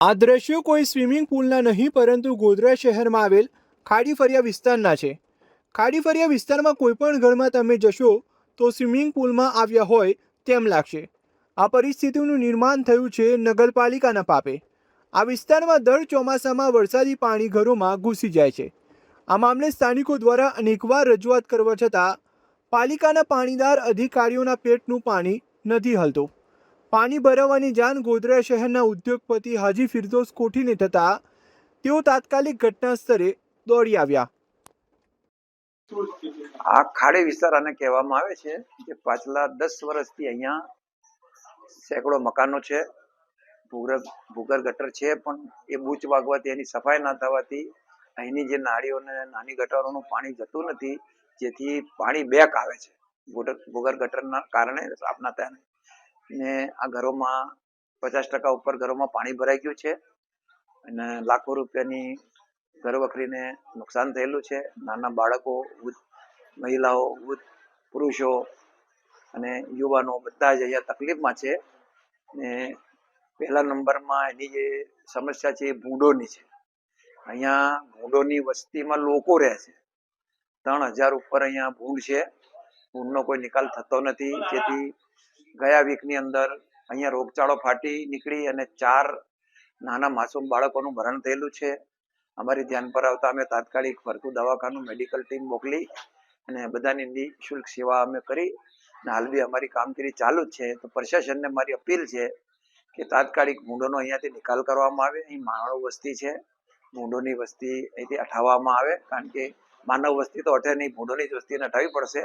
આ દ્રશ્યો કોઈ સ્વિમિંગ પુલના નહીં, પરંતુ ગોધરા શહેરમાં આવેલ ખાડી ફરિયા વિસ્તારના છે. ખાડી ફરિયા વિસ્તારમાં કોઈપણ ઘરમાં તમે જશો તો સ્વિમિંગ પુલમાં આવ્યા હોય તેમ લાગશે. આ પરિસ્થિતિનું નિર્માણ થયું છે નગરપાલિકાના પાપે. આ વિસ્તારમાં દર ચોમાસામાં વરસાદી પાણી ઘરોમાં ઘૂસી જાય છે. આ મામલે સ્થાનિકો દ્વારા અનેકવાર રજૂઆત કરવા છતાં પાલિકાના પાણીદાર અધિકારીઓના પેટનું પાણી નથી હલતું. પાણી ભરાવાની જાણ ગોધરા શહેરના ઉદ્યોગપતિ હાજી ફિરદોસ કોઠીને થતાં તેઓ તાત્કાલિક ઘટના સ્થળે દોડી આવ્યા. આ ખાડી વિસ્તાર આને કહેવામાં આવે છે કે પાછલા દસ વર્ષથી અહીંયા સેંકડો મકાનો છે ભૂગર્ભ ભૂગર ગટર છે, પણ એ બૂચ વાગવાથી, એની સફાઈ ના થવાથી અહીંની જે નાળીઓને, નાની ગટરોનું પાણી જતું નથી, જેથી પાણી બેક આવે છે. ભૂગર્ભ ગટરના કારણે આપના થયા ને આ ઘરોમાં પચાસ ટકા ઉપર ઘરોમાં પાણી ભરાઈ ગયું છે અને લાખો રૂપિયાની ઘર વખરીને નુકસાન થયેલું છે. નાના બાળકો, વૃદ્ધ મહિલાઓ, વૃદ્ધ પુરુષો અને યુવાનો બધા જ અહીંયા તકલીફમાં છે ને પહેલા નંબરમાં એની જે સમસ્યા છે એ ભૂંડોની છે. અહીંયા ભૂંડોની વસ્તીમાં લોકો રહે છે. ત્રણ હજાર ઉપર અહીંયા ભૂંડ છે. ભૂંડનો કોઈ નિકાલ થતો નથી. જેથી ગયા વીકની અંદર અહીંયા રોગચાળો ફાટી નીકળી અને ચાર નાના માસૂમ બાળકોનું મરણ થયેલું છે. અમારી ધ્યાન પર આવતા અમે તાત્કાલિક ફરતું દવાખાનું મેડિકલ ટીમ મોકલી અને બધાની નિઃશુલ્ક સેવા અમે કરી અને હાલ બી અમારી કામગીરી ચાલુ જ છે. તો પ્રશાસનને મારી અપીલ છે કે તાત્કાલિક ભૂંડોનો અહીંયાથી નિકાલ કરવામાં આવે. અહીં માનવ વસ્તી છે. ભૂંડોની વસ્તી અહીંથી હટાવવામાં આવે. કારણ કે માનવ વસ્તી તો હટે નહીં ભૂંડોની જ વસ્તીને હટાવવી પડશે.